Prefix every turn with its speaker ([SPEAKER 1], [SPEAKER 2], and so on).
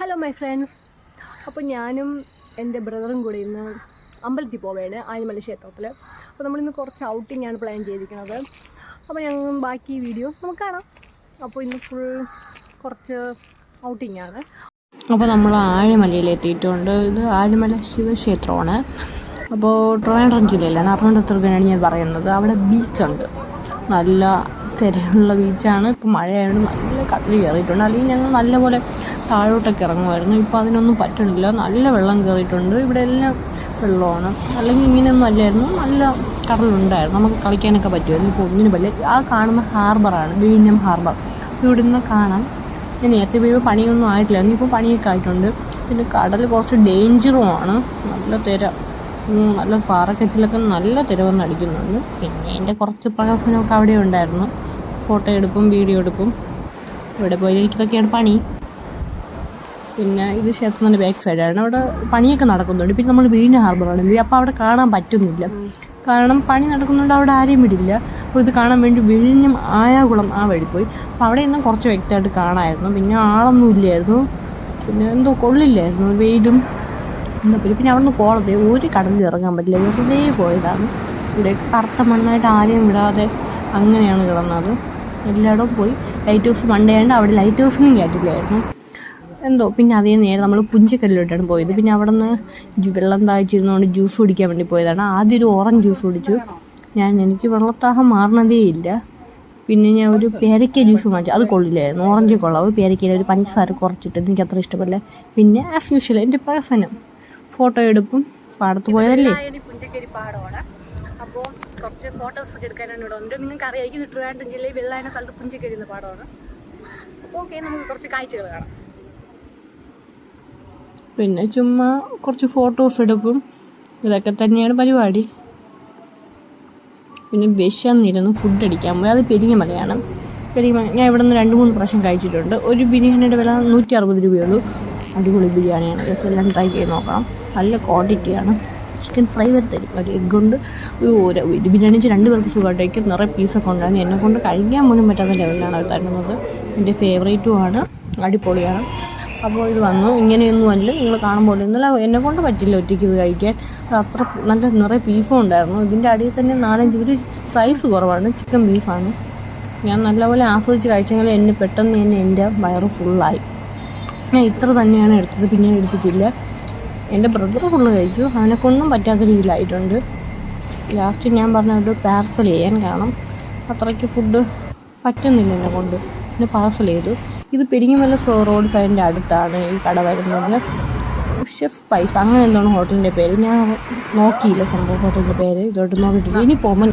[SPEAKER 1] Hello my friends അപ്പോൾ ഞാനും എന്റെ ബ്രദറും കൂടി ഇന്ന് അമ്പലത്തിൽ പോവുകയാണ് ആനിമല ക്ഷേത്രത്തിൽ അപ്പോൾ നമ്മളിന്ന് കുറച്ച് ഔട്ടിംഗ് ആണ് പ്ലാൻ ചെയ്തിരിക്കുന്നത് അപ്പോൾ ഞങ്ങൾ ബാക്കി വീഡിയോ നമുക്ക് കാണാം. അപ്പോൾ ഇന്ന് ഫുൾ കുറച്ച് ഔട്ടിംഗ് ആണ്.
[SPEAKER 2] അപ്പോൾ നമ്മൾ ആഴിമലയിൽ എത്തിയിട്ടുണ്ട്. ഇത് ആഴിമല ശിവക്ഷേത്രമാണ്. അപ്പോൾ ട്രിവാൻഡ്രം ജില്ലയിലാണ്. അറുപത്തൊരുക്കാനാണ് ഞാൻ പറയുന്നത്. അവിടെ ബീച്ചുണ്ട് നല്ല തിരയുള്ള ബീച്ചാണ്. ഇപ്പോൾ മഴയായതുകൊണ്ട് നല്ല കടൽ കയറിയിട്ടുണ്ട് അല്ലെങ്കിൽ ഞങ്ങൾ നല്ലപോലെ താഴോട്ടൊക്കെ ഇറങ്ങുമായിരുന്നു ഇപ്പോൾ അതിനൊന്നും പറ്റണില്ല. നല്ല വെള്ളം കയറിയിട്ടുണ്ട് ഇവിടെ എല്ലാം വെള്ളമാണ്. അല്ലെങ്കിൽ ഇങ്ങനെയൊന്നും അല്ലായിരുന്നു. നല്ല കടലുണ്ടായിരുന്നു. നമുക്ക് കളിക്കാനൊക്കെ പറ്റുമായിരുന്നു ഇപ്പോൾ ഒന്നിനും പറ്റില്ല. ആ കാണുന്ന ഹാർബറാണ് വിഴിഞ്ഞം ഹാർബർ. ഇവിടെ നിന്ന് കാണാം. ഞാൻ നേരത്തെ പോയപ്പോൾ പണിയൊന്നും ആയിട്ടില്ല. ഇപ്പോൾ പണിയൊക്കെ ആയിട്ടുണ്ട്. പിന്നെ കടൽ കുറച്ച് ഡേഞ്ചറുമാണ് നല്ല തിര. നല്ല പാറക്കെട്ടിലൊക്കെ നല്ല തിര വന്ന് അടിക്കുന്നുണ്ട്. പിന്നെ എന്റെ കുറച്ച് പ്രഹസനമൊക്കെ അവിടെ ഉണ്ടായിരുന്നു. ഫോട്ടോ എടുക്കും വീഡിയോ എടുക്കും ഇവിടെ പോയി എനിക്കിതൊക്കെയാണ് പണി. പിന്നെ ഇത് ക്ഷേത്രത്തിന്റെ ബാക്ക് സൈഡാണ് അവിടെ പണിയൊക്കെ നടക്കുന്നുണ്ട്. പിന്നെ നമ്മൾ വീടിന്റെ ഹാർബറാണ് അപ്പോൾ അവിടെ കാണാൻ പറ്റുന്നില്ല. കാരണം പണി നടക്കുന്നുണ്ട് അവിടെ ആരെയും വിടില്ല. അപ്പോൾ ഇത് കാണാൻ വേണ്ടി വിഴിഞ്ഞും ആയാകുളം ആ വഴി പോയി. അപ്പോൾ അവിടെ നിന്നും കുറച്ച് വ്യക്തമായിട്ട് കാണാമായിരുന്നു പിന്നെ ആളൊന്നും ഇല്ലായിരുന്നു. പിന്നെ എന്തോ കൊള്ളില്ലായിരുന്നു. വെയിലും എന്താ പിന്നെ പിന്നെ അവിടെ നിന്ന് കോളത്തെ ഒരു കടലിൽ ഇറങ്ങാൻ പറ്റില്ല. വെറുതെ പോയതാണ്. ഇവിടെ കറുത്ത മണ്ണായിട്ട് ആരെയും വിടാതെ അങ്ങനെയാണ് കിടന്നത്. എല്ലായിടവും പോയി. ലൈറ്റ് ഹൗസ് ആയതുകൊണ്ട് അവിടെ ലൈറ്റ് ഹൗസിനും കയറ്റില്ലായിരുന്നു എന്തോ പിന്നെ അതേ നേരെ നമ്മൾ പുഞ്ചക്കല്ലിലോട്ടാണ് പോയത്. പിന്നെ അവിടെ നിന്ന് വെള്ളം താഴ്ച്ചിരുന്നുകൊണ്ട് ജ്യൂസ് കുടിക്കാൻ വേണ്ടി പോയതാണ്. ആദ്യം ഒരു ഓറഞ്ച് ജ്യൂസ് കുടിച്ചു. ഞാൻ എനിക്ക് വെള്ളത്താഹം മാറണതേ ഇല്ല. പിന്നെ ഞാൻ ഒരു പേരയ്ക്ക ജ്യൂസ് വാങ്ങിച്ചു. അത് കൊള്ളില്ലായിരുന്നു. ഓറഞ്ച് കൊള്ളാവും പേരയ്ക്കയിൽ ഒരു പഞ്ചസാര കുറച്ചിട്ട് എനിക്ക് അത്ര ഇഷ്ടപ്പെടില്ല പിന്നെ ആസ് യൂഷ്വൽ എന്റെ പ്രസനം ഫോട്ടോ എടുപ്പും പാടത്ത് പോയതല്ലേ?
[SPEAKER 1] അപ്പോൾ കുറച്ച് ഫോട്ടോസ് ഒക്കെ എടുക്കാനാണ് ഇവിടെ വന്നിട്ട് നിങ്ങൾക്ക് അറിയാമായിരിക്കും ഇത് ട്രിവാൻഡ്രം ജില്ലയിൽ വെള്ളായന സ്ഥലത്ത് പുഞ്ചി എന്ന പാടമാണ് അപ്പോൾ ഓക്കെ നമുക്ക് കുറച്ച് കാഴ്ചകൾ കാണാം.
[SPEAKER 2] പിന്നെ ചുമ്മാ കുറച്ച് ഫോട്ടോസ് എടുക്കും. ഇതൊക്കെ തന്നെയാണ് പരിപാടി. പിന്നെ വിശന്നിരുന്ന് ഫുഡ് അടിക്കാൻ പോയി. അത് പെരിങ്ങമലയാണ് പെരിങ്ങമല ഞാൻ ഇവിടെ നിന്ന് രണ്ട് മൂന്ന് പ്രാവശ്യം കഴിച്ചിട്ടുണ്ട്. ഒരു ബിരിയാണിയുടെ വില നൂറ്റി അറുപത് രൂപയുള്ളൂ അടിപൊളി ബിരിയാണിയാണ്. എല്ലാം ട്രൈ ചെയ്ത് നോക്കണം. നല്ല ക്വാണ്ടിറ്റിയാണ് ചിക്കൻ ഫ്രൈ വരെ തരും ഒരു എഗ് കൊണ്ട് ഒരു ബിരിയാണി വെച്ച് രണ്ട് പേർക്ക് സുഖമായിട്ടേക്കും നിറയെ പീസൊക്കെ ഉണ്ടായിരുന്നു. എന്നെ കൊണ്ട് കഴിക്കാൻ പോലും പറ്റാത്ത ലെവലിലാണ് അവർ തരുന്നത്. എന്റെ ഫേവറേറ്റുമാണ് അടിപൊളിയാണ്. അപ്പോൾ ഇത് വന്നു. ഇങ്ങനെയൊന്നും അല്ല. നിങ്ങൾ കാണുമ്പോൾ ഇന്നലെ എന്നെ കൊണ്ട് പറ്റില്ല ഒറ്റയ്ക്ക് ഇത് കഴിക്കാൻ. അത്ര നല്ല നിറയെ പീസും ഉണ്ടായിരുന്നു. ഇതിന്റെ അടിയിൽ തന്നെ നാലഞ്ച് ഒരു സൈസ് കുറവാണ്. ചിക്കൻ ബീഫാണ് ഞാൻ നല്ലപോലെ ആസ്വദിച്ച് കഴിച്ചെങ്കിൽ എന്നെ പെട്ടെന്ന് തന്നെ എന്റെ വയറ് ഫുള്ളായി ഞാൻ ഇത്ര തന്നെയാണ് എടുത്തത്. പിന്നെ എടുത്തിട്ടില്ല. എന്റെ ബ്രദർ ഫുള്ള് കഴിച്ചു. അവനെക്കൊണ്ടും പറ്റാത്ത രീതിയിലായിട്ടുണ്ട്. ലാസ്റ്റ് ഞാൻ പറഞ്ഞ ഒരു പാർസൽ ചെയ്യാൻ കാണും അത്രയ്ക്ക് ഫുഡ് പറ്റുന്നില്ല എന്നെ കൊണ്ട്. പിന്നെ പാർസൽ ചെയ്തു. ഇത് പെരിങ്ങമല സോ റോഡ് സൈഡിന്റെ അടുത്താണ് ഈ കട വരുന്നത്. ഷെഫ് പൈസ അങ്ങനെ എന്താണ് ഹോട്ടലിന്റെ പേര്. ഞാൻ നോക്കിയില്ല സംഭവം ഹോട്ടലിന്റെ പേര്. ഇതോട്ട് നോക്കിയിട്ടില്ല. ഇനി പോകുമ്പോൾ